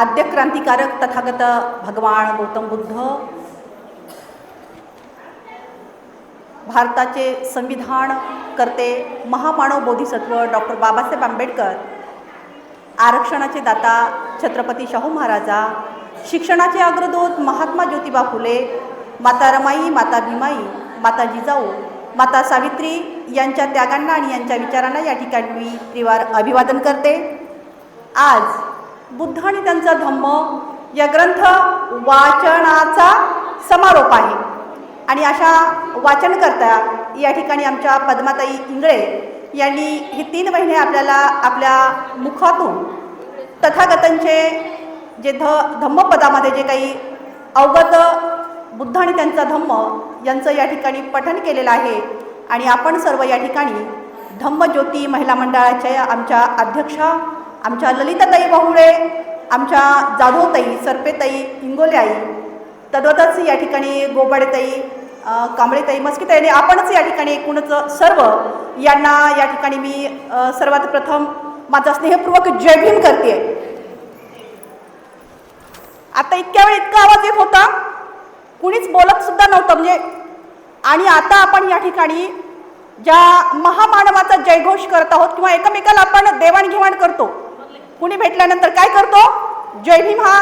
आद्य क्रांतिकारक तथागत भगवान गौतम बुद्ध भारताचे संविधान करते महामानव बोधिसत्व डॉक्टर बाबासाहेब आंबेडकर आरक्षणाचे दाता छत्रपती शाहू महाराजा शिक्षणाचे अग्रदूत महात्मा ज्योतिबा फुले माता रमाई माता भीमाई माता जिजाऊ माता सावित्री यांच्या त्यागांना आणि यांच्या विचारांना या ठिकाणी मी त्रिवार अभिवादन करते. आज बुद्ध आणि त्यांचा धम्म या ग्रंथ वाचनाचा समारोप आहे. आणि अशा वाचनकर्त्या या ठिकाणी आमच्या पद्माताई इंगळे यांनी हे तीन महिने आपल्याला आपल्या मुखातून तथागतांचे जे ध धम्मपदामध्ये जे काही अवगत बुद्ध आणि त्यांचा धम्म यांचं या ठिकाणी पठन केलेलं आहे. आणि आपण सर्व या ठिकाणी धम्मज्योती महिला मंडळाच्या आमच्या अध्यक्षा आमच्या ललिताताई बहुळे आमच्या जाधवताई सरपेताई इंगोले आई तद्वतच या ठिकाणी गोबाडेताई कांबळेताई मस्कीताई आणि आपणच या ठिकाणी एकूणच सर्व यांना या ठिकाणी मी सर्वात प्रथम माझा स्नेहपूर्वक जय भीम करते. आता इतक्या वेळ इतका आवाज येत होता कुणीच बोलत सुद्धा नव्हतं म्हणजे आणि आता आपण या ठिकाणी ज्या महामानवाचा जयघोष करत आहोत किंवा एकमेकाला आपण देवाणघेवाण करतो कुणी भेटल्यानंतर काय करतो? जय भीम हा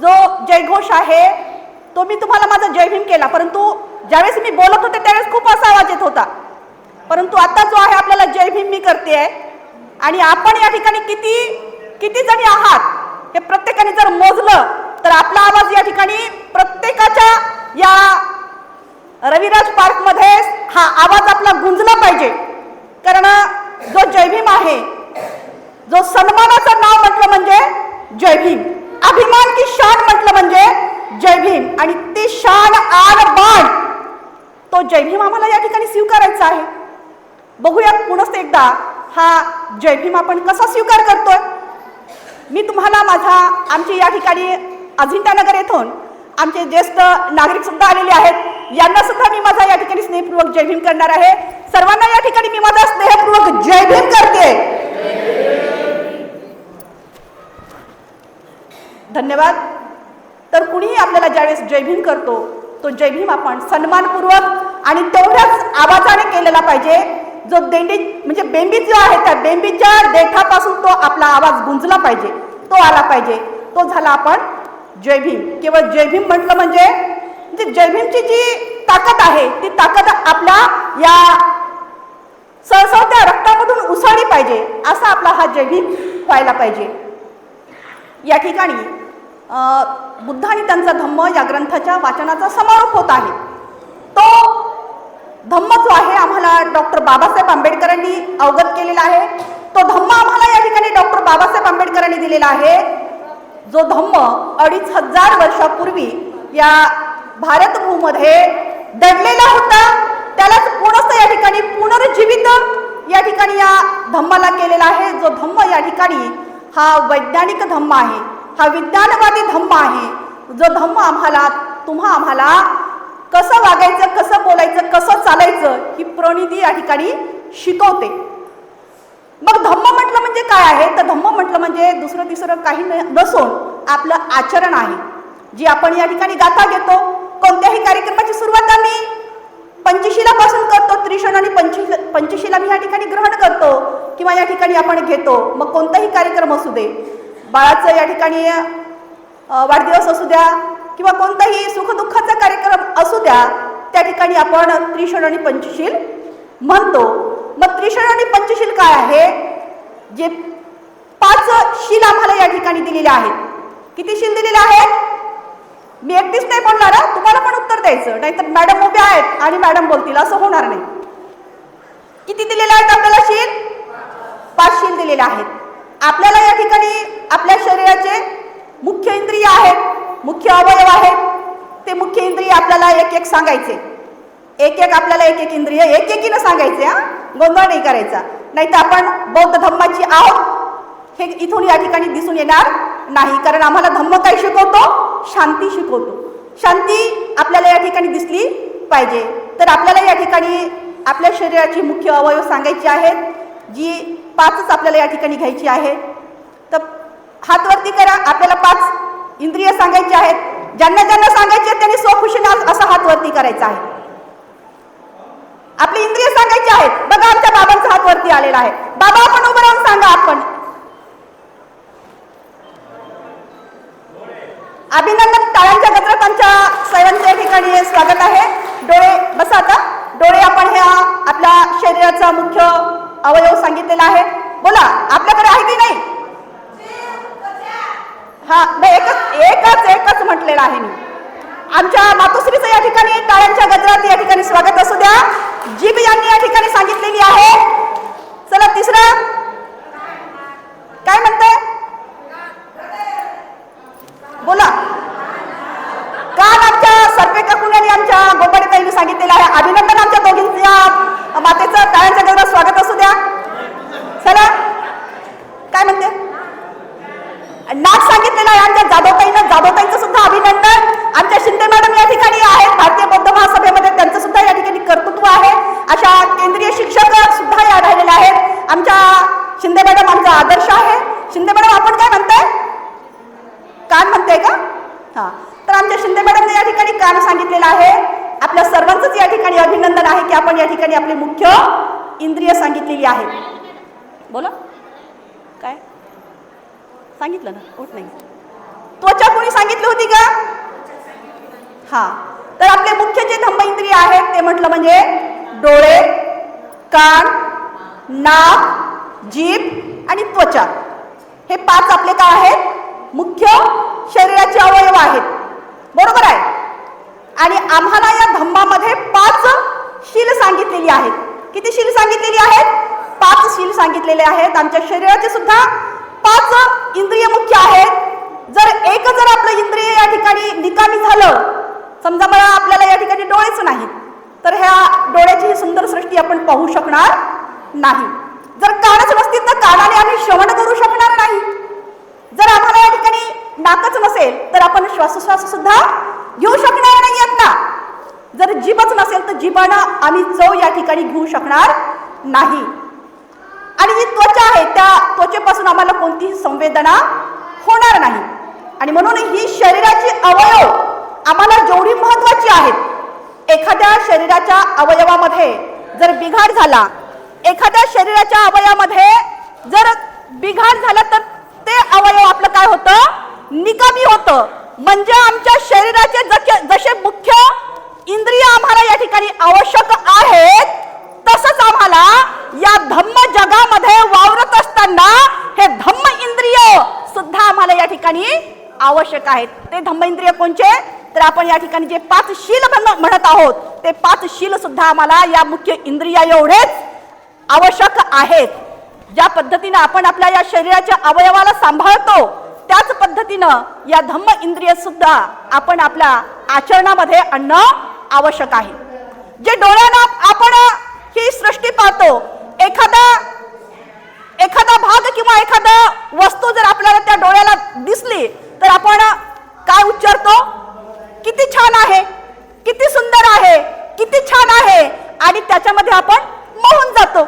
जो जयघोष आहे तो मी तुम्हाला माझा जय भीम केला. परंतु ज्यावेळेस मी बोलत होते त्यावेळेस खूप असा आवाज येत होता. परंतु आता जो आहे आपल्याला जय भीम मी करते आणि आपण या ठिकाणी किती किती जणी आहात? हे प्रत्येकाने जर मोजलं तर आपला आवाज या ठिकाणी प्रत्येकाच्या या रविराज पार्कमध्ये हा आवाज आपला गुंजला पाहिजे. कारण जो जयभीम आहे जो सन्मानाचं नाव म्हटलं म्हणजे जय भीम. अभिमान की शान म्हटलं म्हणजे जय भीम. आणि ती शान आर बाण तो जय भीम आम्हाला या ठिकाणी स्वीकारायचा आहे. बघूया पुनस्त एकदा हा जय भीम आपण कसा स्वीकार करतोय. मी तुम्हाला माझा आमची या ठिकाणी अजिंठानगर येथून आमचे ज्येष्ठ नागरिक सुद्धा आलेले आहेत. यांना सुद्धा मी माझा या ठिकाणी स्नेहपूर्वक जय भीम करणार आहे. सर्वांना या ठिकाणी मी माझा स्नेहपूर्वक जय भीम करते. धन्यवाद. तर कुणीही आपल्याला ज्यावेळेस जयभीम करतो तो जयभीम आपण सन्मानपूर्वक आणि तेवढ्याच आवाजाने केलेला पाहिजे. जो देंडी म्हणजे बेंबी जो आहे त्या बेंबीच्या देठापासून तो आपला आवाज गुंजला पाहिजे तो आला पाहिजे. तो झाला आपण जयभीम केवळ जयभीम म्हटलं म्हणजे म्हणजे जयभीमची जी ताकद आहे ती ताकद आपल्या या सळसळत्या रक्तामधून उसळली पाहिजे असा आपला हा जयभीम व्हायला पाहिजे. या ठिकाणी बुद्ध आणि त्यांचा धम्म या ग्रंथाच्या वाचनाचा समारोप होत आहे. तो धम्म जो आहे आम्हाला डॉक्टर बाबासाहेब आंबेडकरांनी अवगत केलेला आहे. तो धम्म आम्हाला या ठिकाणी डॉक्टर बाबासाहेब आंबेडकरांनी दिलेला आहे. जो धम्म अडीच हजार वर्षापूर्वी या भारतभूमध्ये दडलेला होता त्यालाच पुनस्त या ठिकाणी पुनरुज्जीवित या ठिकाणी या धम्माला केलेला आहे. जो धम्म या ठिकाणी हा वैज्ञानिक धम्म आहे. हा विज्ञानवादी धम्म आहे. जो धम्म आम्हाला तुम्हा आम्हाला कसं वागायचं कसं बोलायचं कसं चालायचं ही प्रणिती या ठिकाणी शिकवते. मग धम्म म्हटलं म्हणजे काय आहे? तर धम्म म्हटलं म्हणजे दुसरं तिसरं काही न- नसून आपलं आचरण आहे. जी आपण या ठिकाणी गाथा घेतो कोणत्याही कार्यक्रमाची सुरुवात आम्ही पंचशिलापासून करतो त्रिशण आणि पंचशील पंचशिला मी या ठिकाणी ग्रहण करतो किंवा या ठिकाणी आपण घेतो. मग कोणताही कार्यक्रम असू दे बाळाचं या ठिकाणी वाढदिवस असू द्या किंवा कोणताही सुखदुःखाचा कार्यक्रम असू द्या त्या ठिकाणी आपण त्रिशण आणि पंचशील म्हणतो. मग त्रिशण आणि पंचशील काय आहे? जे पाच शील आम्हाला या ठिकाणी दिलेले आहेत. किती शील दिलेले आहेत? मी एकटीच नाही बोलणार तुम्हाला पण उत्तर द्यायचं. नाहीतर मॅडम उभ्या आहेत आणि मॅडम बोलतील. असं होणार नाही. किती दिलेलं आहेत आपल्याला शील? पाच शील दिलेले आहेत. आपल्याला या ठिकाणी आपल्या शरीराचे मुख्य इंद्रिय आहेत मुख्य अवयव आहेत. ते मुख्य इंद्रिय आपल्याला एक एक सांगायचे. एक एक आपल्याला एक एक इंद्रिय एक एकीनं सांगायचे हा? गोंधळ नाही करायचा. नाही तर आपण बौद्ध धम्माची आहोत हे इथून या ठिकाणी दिसून येणार नाही. कारण आम्हाला धम्म काय शिकवतो? शांती शिकवतो. शांती आपल्याला या ठिकाणी दिसली पाहिजे. तर आपल्याला या ठिकाणी आपल्या शरीराची मुख्य अवयव सांगायची आहेत जी पाचच आपल्याला या ठिकाणी घ्यायची आहे. तर हातवरती करा आपल्याला पाच इंद्रिय सांगायचे आहेत. ज्यांना ज्यांना सांगायचे आहेत त्यांनी स्वखुशीने आज- असा हातवरती करायचा आहे. आपली इंद्रिय सांगायची आहेत. बघा आमच्या बाबांचा हात वरती आलेला आहे. बाबा आपण उभं राहून सांगा आपण. अभिनंदन टाळ्यांच्या गजरात आमच्या सर्वांच्या ठिकाणी स्वागत आहे. डोळे बसा आता. डोळे आपण ह्या आपल्या शरीराचा मुख्य अवयव सांगितलेला आहे. बोला आपल्याकडे आहे की नाही? हा एकच एकच एकच म्हटलेलं आहे मी. आमच्या मातोश्रीचं या ठिकाणी टाळ्यांच्या गजरात या ठिकाणी स्वागत असू द्या. जीब यांनी या ठिकाणी सांगितलेली आहे. चला तिसरं. काय म्हणते बोला. काल आमच्या सर्वे काकून आणि आमच्या गोपाडी ताईने सांगितलेलं आहे. अभिनंदन आमच्या दोघींच्या मातेचं काळ्यांच्या गजरात स्वागत असू द्या. चला. काय म्हणते? नाच सांगितलेलं आहे आमच्या जाधवताईनं. जाधवताईचं सुद्धा अभिनंदन. आमच्या शिंदे मॅडम या ठिकाणी आहेत. भारतीय बौद्ध महासभेमध्ये त्यांचं सुद्धा या ठिकाणी कर्तृत्व आहे. अशा केंद्रीय शिक्षक सुद्धा या राहिलेल्या आहेत. आमच्या शिंदे मॅडम आमचा आदर्श आहे. शिंदे मॅडम आपण काय म्हणताय कान म्हणताय का हा तर आमच्या शिंदे मॅडमने या ठिकाणी कान सांगितलेलं आहे आपल्या सर्वांचंच या ठिकाणी आहे की आपण या ठिकाणी आपली मुख्य इंद्रिय सांगितलेली आहे बोला. काय? सांगितलं ना? होत नाही. त्वचा कोणी सांगितली होती का? हा. तर आपले मुख्य जे धम्म इंद्रिय आहेत ते म्हटलं म्हणजे डोळे कान नाक जीभ आणि त्वचा. हे पाच आपले काय आहेत? मुख्य शरीराचे अवयव आहेत. बरोबर आहे? आणि आम्हाला या धम्मामध्ये पाच शील सांगितलेली आहेत. किती शील सांगितलेली आहेत? पाच शील सांगितलेले आहेत. आमच्या शरीराचे सुद्धा पाच इंद्रिय मुख्य आहेत. जर एक जर आपलं इंद्रिय या ठिकाणी निकामी झालं समजा मला आपल्याला या ठिकाणी डोळेच नाहीत तर ह्या डोळ्याची ही सुंदर सृष्टी आपण पाहू शकणार नाही. जर कानच नसतील तर कानाने आम्ही श्रवण करू शकणार नाही. जर आम्हाला या ठिकाणी नाकच नसेल तर आपण श्वासोश्वास सुद्धा घेऊ शकणार नाही आहेत ना जर जीभच नसेल तर जीभानं आम्ही चव या ठिकाणी घेऊ शकणार नाही. आणि जी त्वचा आहे त्या त्वचेपासून आम्हाला कोणतीही संवेदना होणार नाही. आणि म्हणून ही शरीराची अवयव आम्हाला जेवढी महत्वाची आहेत एखाद्या शरीराच्या अवयवामध्ये जर बिघाड झाला एखाद्या शरीराच्या अवयवामध्ये जर बिघाड झाला तर ते अवयव आपलं काय होतं? निकामी होतं. म्हणजे आमच्या शरीराचे जसे जसे मुख्य इंद्रिय आम्हाला या ठिकाणी आवश्यक आहेत. तसंच आम्हाला या धम्म जगामध्ये वावरत असताना हे धम्म इंद्रिय सुद्धा आम्हाला या ठिकाणी आवश्यक आहेत. ते धम्म इंद्रिय कोणचे? तर आपण या ठिकाणी जे पाच शील म्हणत आहोत ते पाच शील सुद्धा आम्हाला या मुख्य इंद्रिया एवढेच आवश्यक आहेत. ज्या पद्धतीनं आपण आपल्या या शरीराच्या अवयवाला सांभाळतो त्याच पद्धतीनं या धम्म इंद्रिय सुद्धा आपण आपल्या आचरणामध्ये आणणं आवश्यक आहे. जे डोळ्यानं आपण ही सृष्टी पाहतो एखादा एखादा भाग किंवा एखादा वस्तू जर आपल्याला त्या डोळ्याला दिसली तर आपण काय उच्चारतो? किती छान आहे किती सुंदर आहे किती छान आहे आणि त्याच्यामध्ये आपण मोहून जातो.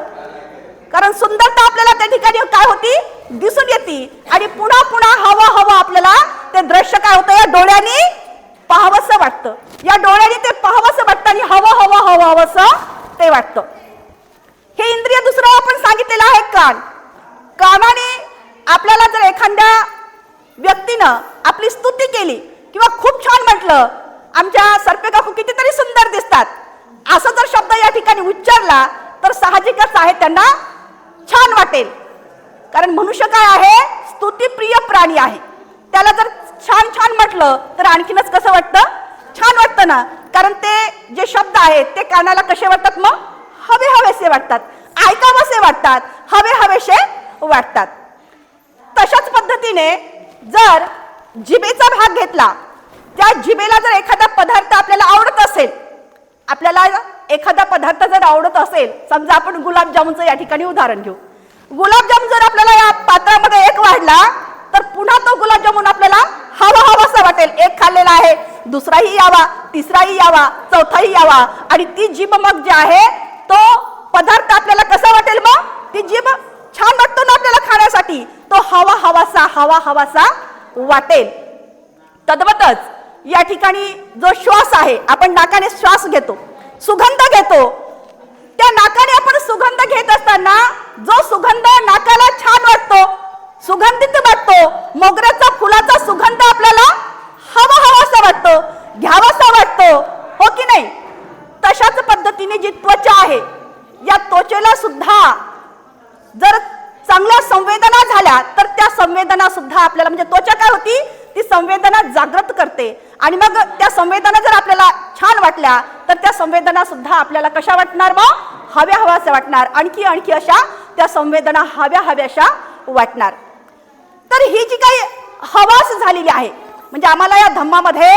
कारण सुंदरता आपल्याला त्या ठिकाणी काय होती? दिसून येते. आणि पुन्हा पुन्हा हवं हवं आपल्याला ते दृश्य काय होतं? या डोळ्यांनी पाहावंसं वाटतं. या डोळ्याने ते पाहावंसं वाटतं आणि हवं हवं हवं हवंसं ते वाटतं. हे इंद्रिय दुसरं आपण सांगितलेलं आहे कान. कानाने आपल्याला जर एखाद्या व्यक्तीनं आपली स्तुती केली किंवा खूप छान म्हटलं आमच्या सर्पे काकू कितीतरी सुंदर दिसतात. असं जर शब्द या ठिकाणी उच्चारला तर साहजिकच आहे त्यांना छान वाटेल. कारण मनुष्य काय आहे? स्तुतीप्रिय प्राणी आहे. त्याला जर छान छान म्हटलं तर आणखीनच कसं वाटतं? छान वाटतं ना? कारण ते जे शब्द आहेत ते कानाला कसे वाटतात मग? हवे हवेसे वाटतात. ऐकावसे वाटतात. हवे हवेसे वाटतात. तशाच पद्धतीने जर जिबेचा भाग घेतला त्या जिबेला जर एखादा पदार्थ आपल्याला आवडत असेल आपल्याला एखादा पदार्थ जर आवडत असेल समजा आपण गुलाबजामुनचं या ठिकाणी उदाहरण घेऊ. गुलाबजामुन जर आपल्याला या पात्रामध्ये एक वाढला तर पुन्हा तो गुलाबजामुन आपल्याला हवा हवासा वाटेल एक खाल्लेला आहे दुसराही यावा तिसराही यावा चौथाही यावा. आणि ती जीभ मग जे आहे तो पदार्थ आपल्याला कसा वाटेल मग? ती जीभ छान वाटतो ना आपल्याला खाण्यासाठी? तो हवा हवासा हवा हवासा वाटेल. तद्वतच या ठिकाणी जो श्वास आहे आपण नाकाने श्वास घेतो सुगंध घेतो. त्या नाकाने आपण सुगंध घेत असताना जो सुगंध नाकाला छान वाटतो सुगंधित वाटतो मोगऱ्याचा फुलाचा सुगंध आपल्याला हवा हवासा वाटतं घ्यावासा वाटतो हो की नाही? तशाच पद्धतीने जी त्वचा आहे या त्वचेला सुद्धा जर चांगल्या संवेदना झाल्या तर त्या संवेदना सुद्धा आपल्याला म्हणजे त्वचा काय होती? ती संवेदना जागृत करते. आणि मग त्या संवेदना जर आपल्याला छान वाटल्या तर त्या संवेदना सुद्धा आपल्याला कशा वाटणार मग? हव्या हव्याशा वाटणार. आणखी आणखी अशा त्या संवेदना हव्या हव्याशा वाटणार. तर ही जी काही हवास झालेली आहे म्हणजे आम्हाला या धम्मामध्ये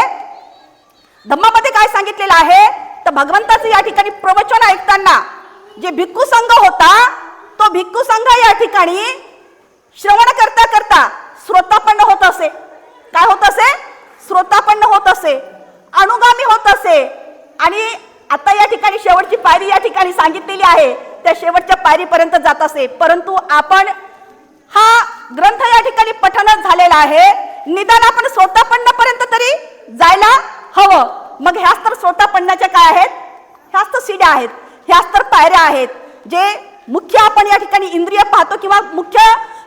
धम्मामध्ये काय सांगितलेलं आहे? तर भगवंताचं या ठिकाणी प्रवचन ऐकताना जे भिक्खू संघ होता तो भिक्खू संघ या ठिकाणी श्रवण करता करता श्रोतापन्न होत असे. काय होत असे? श्रोतापन्न होत असे. अनुगामी होत असे. आणि आता या ठिकाणी शेवटची पायरी या ठिकाणी सांगितलेली आहे. त्या शेवटच्या पायरीपर्यंत जात असे. परंतु आपण हा ग्रंथ या ठिकाणी पठन झालेला आहे. निदान आपण स्वतः पडण्यापर्यंत तरी जायला हवं. मग ह्याच तर श्रोतापन्नाच्या काय आहेत? ह्याच तर सिड्या आहेत. ह्याच तर पायऱ्या आहेत. जे मुख्य आपण या ठिकाणी इंद्रिय पाहतो किंवा मुख्य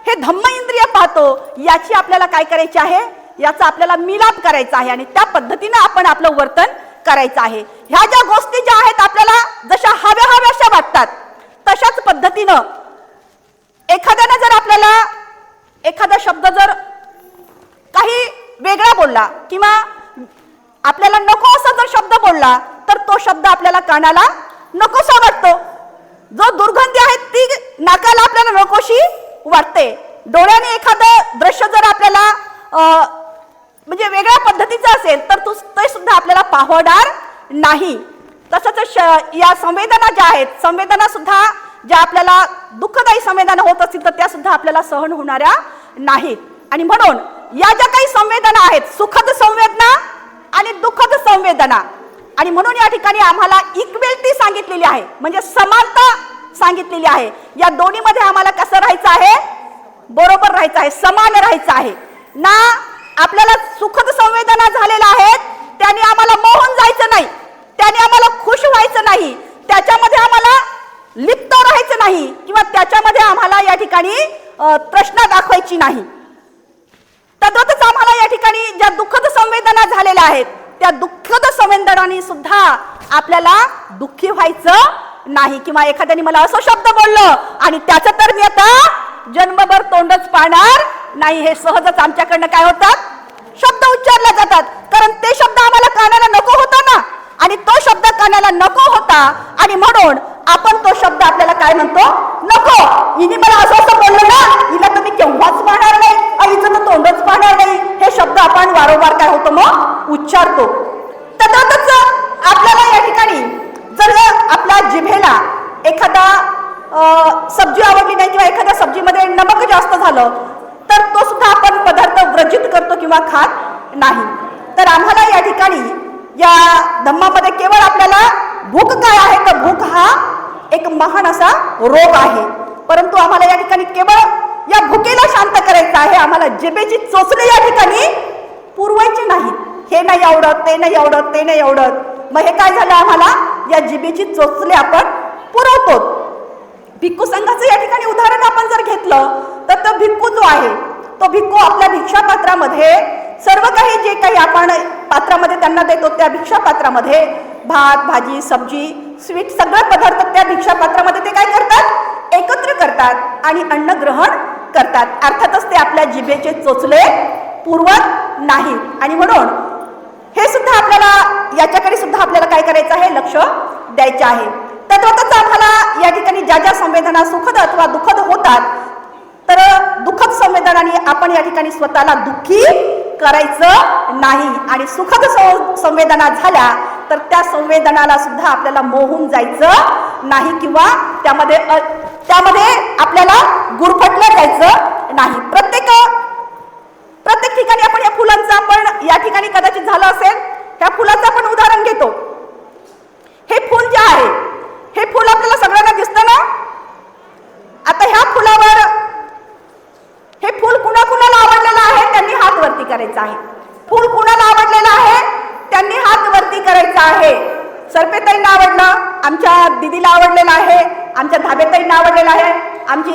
हे धम्म इंद्रिय पाहतो याची आपल्याला काय करायची आहे? याचा आपल्याला मिलाप करायचा आहे आणि त्या पद्धतीनं आपण आपलं वर्तन करायचं आहे. ह्या ज्या गोष्टी ज्या आहेत आपल्याला जशा हव्या हव्याशा वाटतात तशाच पद्धतीनं एखाद्यानं जर आपल्याला एखादा शब्द जर बोलला किंवा आपल्याला नको असा जर शब्द बोलला तर तो शब्द आपल्याला कानाला नकोसा वाटतो. जो दुर्गंधी आहे ती नाकाला आपल्याला नकोशी वाटते. डोळ्याने एखादं दृश्य जर आपल्याला अं, म्हणजे वेगळ्या पद्धतीचं असेल तर तो ते सुद्धा आपल्याला पाहणार नाही. तसंच श- या संवेदना ज्या आहेत संवेदना सुद्धा ज्या आपल्याला दुःखदायी संवेदना होत असतील तर त्या सुद्धा आपल्याला सहन होणाऱ्या नाहीत. आणि म्हणून या ज्या काही संवेदना आहेत सुखद संवेदना आणि दुःखद संवेदना. आणि म्हणून या ठिकाणी आम्हाला इक्वेलिटी सांगितलेली आहे म्हणजे समानता सांगितलेली आहे. या दोन्हीमध्ये आम्हाला कसं राहायचं आहे? बरोबर राहायचं आहे समान राहायचं आहे. ना आपल्याला सुखद संवेदना झालेल्या आहेत त्याने आम्हाला मोहून जायचं नाही त्याने आम्हाला खुश व्हायचं नाही त्याच्यामध्ये आम्हाला लिप्त राहायचं नाही किंवा त्याच्यामध्ये आम्हाला या ठिकाणी प्रश्न दाखवायची नाही. तद्वतच आम्हाला या ठिकाणी ज्या दुःखद संवेदना झालेल्या आहेत त्या दुःखद संवेदनाने सुद्धा आपल्याला दुःखी व्हायचं नाही. किंवा एखाद्याने मला असं शब्द बोललं आणि त्याचं तर मी आता जन्मभर तोंडच पाहणार नाही. हे सहजच आमच्याकडनं काय होतात? शब्द उच्चारले जातात. कारण ते शब्द आम्हाला कानाला नको होता ना. आणि तो शब्द कानाला नको होता आणि म्हणून आपण तो शब्द आपल्याला काय म्हणतो? नको. हिने मला असं असं बोललं ना हिला तुम्ही केव्हाच पाहणार नाही आईचं तर तोंडच पाहणार नाही हे शब्द आपण वारंवार काय होतो मग? उच्चारतो. तद्वतच आपल्याला या ठिकाणी जर आपल्या जिभेला एखादा सब्जी आवडली नाही किंवा एखाद्या सब्जीमध्ये नमक जास्त झालं तर तो सुद्धा आपण पदार्थ व्रजित करतो किंवा खात नाही. तर आम्हाला या ठिकाणी या धम्मामध्ये केवळ आपल्याला भूक काय आहे तर भूक हा एक महान असा रोग आहे. परंतु आम्हाला या ठिकाणी केवळ या भुकेला शांत करायचं आहे. आम्हाला जिबेची चोचले या ठिकाणी पुरवायची नाही. हे नाही आवडत ते नाही आवडत ते नाही आवडत. मग हे काय झालं आम्हाला? या जिबेची चोचले आपण पुरवतो. भिक्खू संघाचं या ठिकाणी उदाहरण आपण जर घेतलं तर तो भिक्खू जो आहे तो भिक्खू आपल्या भिक्षापात्रामध्ये सर्व काही जे काही आपण पात्रामध्ये त्यांना देतो त्या भिक्षापात्रामध्ये भात भाजी सब्जी स्वीट सगळे पदार्थ त्या भिक्षापात्रामध्ये ते काय करतात? एकत्र करतात आणि अन्न ग्रहण करतात. अर्थातच ते आपल्या जिभेचे चोचले पुरवत नाही आणि म्हणून हे सुद्धा आपल्याला याच्याकडे सुद्धा आपल्याला काय करायचं आहे? लक्ष द्यायचे आहे. तद्वतच आम्हाला या ठिकाणी ज्या ज्या संवेदना सुखद अथवा दुःखद होतात तर दुःखद संवेदनाने आपण या ठिकाणी स्वतःला दुःखी करायचं नाही. आणि सुखद संवेदना झाल्या तर त्या संवेदनाला सुद्धा आपल्याला मोहून जायचं नाही किंवा त्यामध्ये त्यामध्ये आपल्याला गुरफटलं घ्यायचं नाही. प्रत्येक प्रत्येक ठिकाणी आपण या फुलांचा आपण या ठिकाणी कदाचित झालं असेल त्या फुलाचं आपण उदाहरण घेतो. हे फुल जे आहे हे फुल आपल्याला सगळ्यांना दिसत ना? आता ह्या फुलावर हे फुल कुणा कुणाला आवडलेलं आहे? त्यांनी हात वरती करायचं आहे. फुल कुणाला आवडलेलं आहे? त्यांनी हात वरती करायचं आहे. सरपेताईंना आवडलं आमच्या दिदीला आवडलेलं आहे. आमच्या धाबेताईंना आवडलेलं आहे. आमची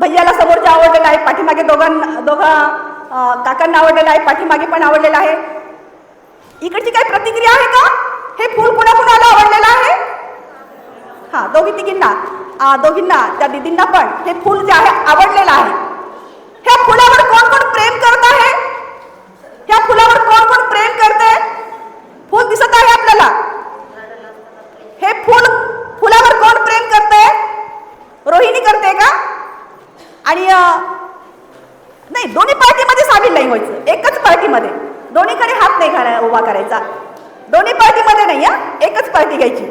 भैयाला समोरच्या आवडलेलं आहे पाठीमागे दोघां दोघं काकांना आवडलेलं आहे पाठीमागे पण आवडलेलं आहे. इकडची काही प्रतिक्रिया आहे का? हे फूल कुणा कुणाला आवडलेलं आहे? हा दोघी तिघींना. दोघींना त्या दिदींना पण. हे फूल जे आहे आवडलेलं आहे. ह्या फुलावर कोण कोण प्रेम करत आहे? ह्या फुलावर कोण कोण प्रेम करते फूल दिसत आहे आपल्याला. हे फूल फुलावर कोण प्रेम करते रोहिणी करते का आणि नाही दोन्ही पार्टीमध्ये सामील नाही व्हायचं. एकच पार्टीमध्ये. दोन्हीकडे हात नाही घाला उभा करायचा. दोन्ही पार्टीमध्ये नाही हा एकच पार्टी घ्यायची.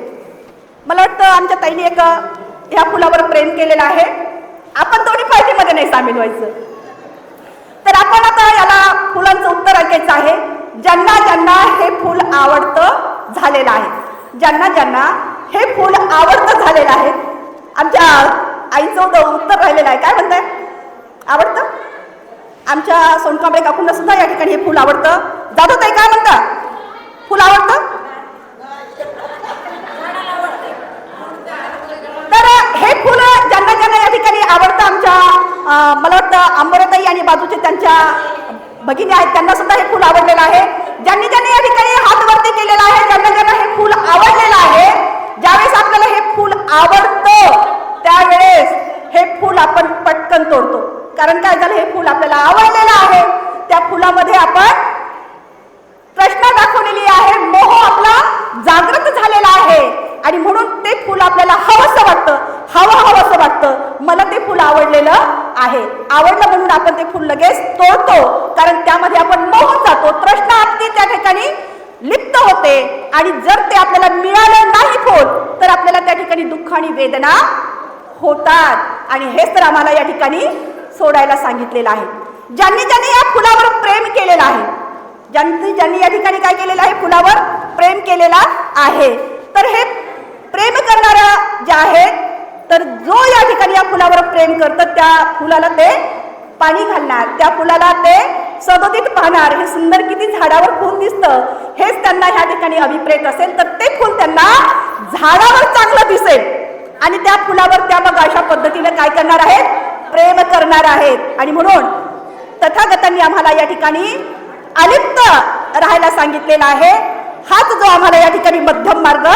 मला वाटतं आमच्या ताईने एक ह्या फुलावर प्रेम केलेलं आहे. आपण दोन्ही पार्टीमध्ये नाही सामील व्हायचं. तर आपण आता याला फुलांचं उत्तर ऐकायचं आहे. ज्यांना ज्यांना हे फूल आवडतं झालेलं आहे. ज्यांना ज्यांना हे फूल आवडतं झालेलं आहे. आमच्या आईचं उत्तर राहिलेलं आहे. काय म्हणताय? आवडतं? आमच्या सोनकांबळे काकूंना सुद्धा या ठिकाणी हे फूल आवडतं. जाधव ताई काय म्हणता? फूल आवडतं? तर हे फुल ज्यांना ज्यांना या ठिकाणी आवडतं आमच्या मला वाटतं अंबरताई आणि बाजूचे त्यांच्या भगिनी आहेत त्यांना सुद्धा हे फुल आवडलेलं आहे. ज्यांनी ज्यांनी या ठिकाणी हात वरती केलेला आहे ज्यांना ज्यांना हे फुल आवडलेलं आहे ज्यावेळेस आपल्याला हे फुल आवडतं त्यावेळेस हे फुल आपण पटकन तोडतो. कारण काय झालं? हे फुल आपल्याला आवडलेलं आहे. त्या फुलामध्ये आपण प्रश्न दाखवलेली आहे. मोह आपला जागृत झालेला आहे. आणि म्हणून ते फुल आपल्याला हवंसं वाटतं. हवं हवंसं वाटतं. मला ते फुल आवडलेलं आहे. आवडलं म्हणून आपण ते फुल लगेच तोडतो. कारण त्यामध्ये आपण मोहून जातो. तृष्णा आपली त्या ठिकाणी लिप्त होते. आणि जर ते आपल्याला मिळालं नाही फुल तर आपल्याला त्या ठिकाणी दुःख आणि वेदना होतात. आणि हेच तर आम्हाला या ठिकाणी सोडायला सांगितलेलं आहे. ज्यांनी ज्यांनी या फुलावर प्रेम केलेलं आहे ज्यांनी ज्यांनी या ठिकाणी काय केलेलं आहे फुलावर प्रेम केलेला आहे. तर हे प्रेम करणाऱ्या ज्या आहेत तर जो या ठिकाणी या फुलावर प्रेम करतं त्या फुलाला ते पाणी घालणार त्या फुलाला ते सदोदित पाहणार. हे सुंदर किती झाडावर फुल दिसतं हेच त्यांना ह्या ठिकाणी अभिप्रेत असेल तर ते फुल त्यांना झाडावर चांगलं दिसेल. आणि त्या फुलावर त्या मग अशा पद्धतीने काय करणार आहेत प्रेम करणार आहेत. आणि म्हणून तथागतांनी आम्हाला या ठिकाणी अलिप्त राहायला सांगितलेला आहे. हाच जो आम्हाला या ठिकाणी मध्यम मार्ग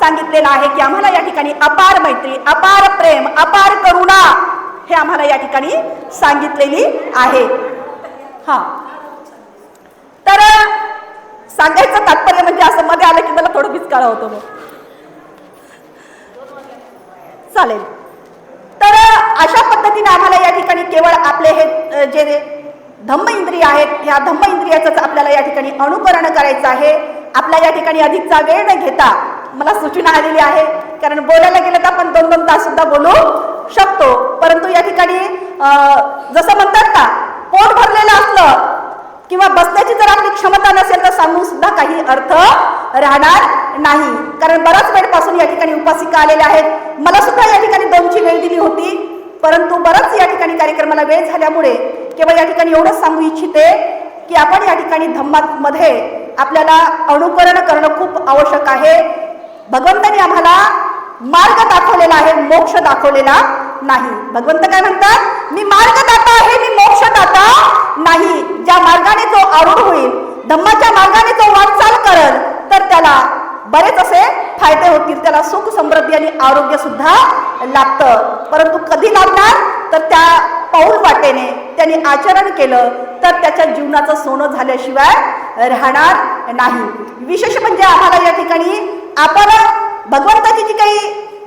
सांगितलेला आहे की आम्हाला या ठिकाणी अपार मैत्री अपार प्रेम अपार करुणा हे आम्हाला या ठिकाणी सांगितलेली आहे. हा. तर सांगायचं तात्पर्य म्हणजे असं मध्ये आलं की मला थोडं बिचकाळा होतो मग. चालेल. तर अशा पद्धतीने आम्हाला या ठिकाणी केवळ आपले हे जे धम्म इंद्रिय आहेत ह्या धम्म इंद्रियाचंच आपल्याला या ठिकाणी अनुकरण करायचं आहे. आपल्या या ठिकाणी अधिकचा वेळ न घेता मला सूचना आलेली आहे. कारण बोलायला गेलं तर आपण दोन दोन तास सुद्धा बोलू शकतो. परंतु या ठिकाणी जसं म्हणतात ना पोट भरलेलं असलं किंवा बसण्याची जर आपली क्षमता नसेल तर सांगून सुद्धा काही अर्थ राहणार नाही. कारण बराच वेळपासून या ठिकाणी उपासिका आलेल्या आहेत. मला सुद्धा या ठिकाणी दोनची वेळ दिली होती. परंतु बरंच या ठिकाणी कार्यक्रमाला वेळ झाल्यामुळे केवळ या ठिकाणी एवढंच सांगू इच्छिते की आपण या ठिकाणी धम्मामध्ये आपल्याला अनुकरण करणं खूप आवश्यक आहे. भगवंतांनी आम्हाला मार्ग दाखवलेला आहे मोक्ष दाखवलेला. नाही. भगवंत काय म्हणतात? मी मार्गदाता आहे मी मोक्षदाता नाही. ज्या मार्गाने जो आरूढ होईल धम्माच्या मार्गाने जो वाटचाल करल तर त्याला बरेच असे फायदे होतील. त्याला सुख समृद्धी आणि आरोग्य सुद्धा लागतं परंतु कधी लागणार तर त्या पाऊल वाटेने त्यांनी आचरण केलं तर त्याच्या जीवनाचं सोनं झाल्याशिवाय राहणार नाही. विशेष म्हणजे आम्हाला या ठिकाणी आपण भगवंताची जी काही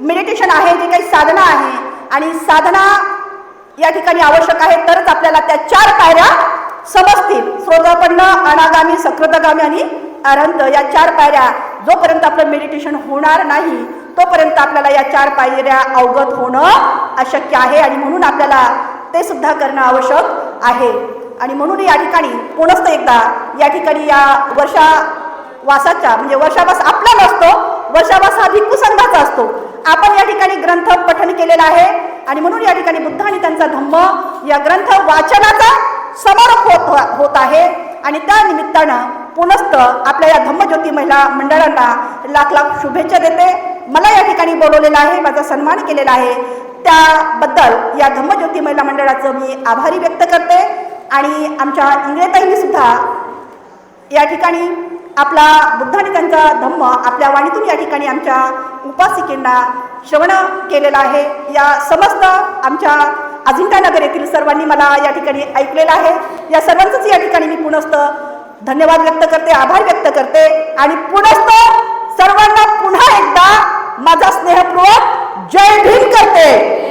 मेडिटेशन आहे जी काही साधना आहे आणि साधना या ठिकाणी आवश्यक आहे तरच आपल्याला त्या चार पायऱ्या समजतील. स्रोतापन्न अनागामी सकृतगामी आणि अरंत या चार पायऱ्या. जोपर्यंत आपलं मेडिटेशन होणार नाही तोपर्यंत आपल्याला या चार पायऱ्या अवगत होणं अशक्य आहे आणि म्हणून आपल्याला ते सुद्धा करणं आवश्यक आहे. आणि म्हणून या ठिकाणी पुनस्त एकदा या ठिकाणी या वर्षा म्हणजे वर्षावास आपला नसतो वर्षावास हा भिक्खू संघाचा असतो. आपण या ठिकाणी ग्रंथ पठन केलेला आहे. आणि म्हणून या ठिकाणी बुद्ध आणि त्यांचा धम्म या ग्रंथ वाचनाचा समारोप होत हो, होत आहे. आणि त्या निमित्तानं पुनस्त आपल्या या धम्मज्योती महिला मंडळांना लाख लाख शुभेच्छा देते. मला या ठिकाणी बोलवलेलं आहे माझा सन्मान केलेला आहे. त्याबद्दल या धम्मज्योती महिला मंडळाचं मी आभारी व्यक्त करते. आणि आमच्या इंग्रजांनी सुद्धा या ठिकाणी आपला बुद्धाने त्यांचा धम्म आपल्या वाणीतून या ठिकाणी आमच्या उपासिकेंना श्रवण केलेलं आहे. या समस्त आमच्या अजिंठानगर येथील सर्वांनी मला या ठिकाणी ऐकलेलं आहे. या सर्वांचंच या ठिकाणी मी पुनस्त धन्यवाद व्यक्त करते आभार व्यक्त करते. आणि पुनस्त सर्वांना पुन्हा एकदा माझा स्नेहपूर्वक जय भीम करते.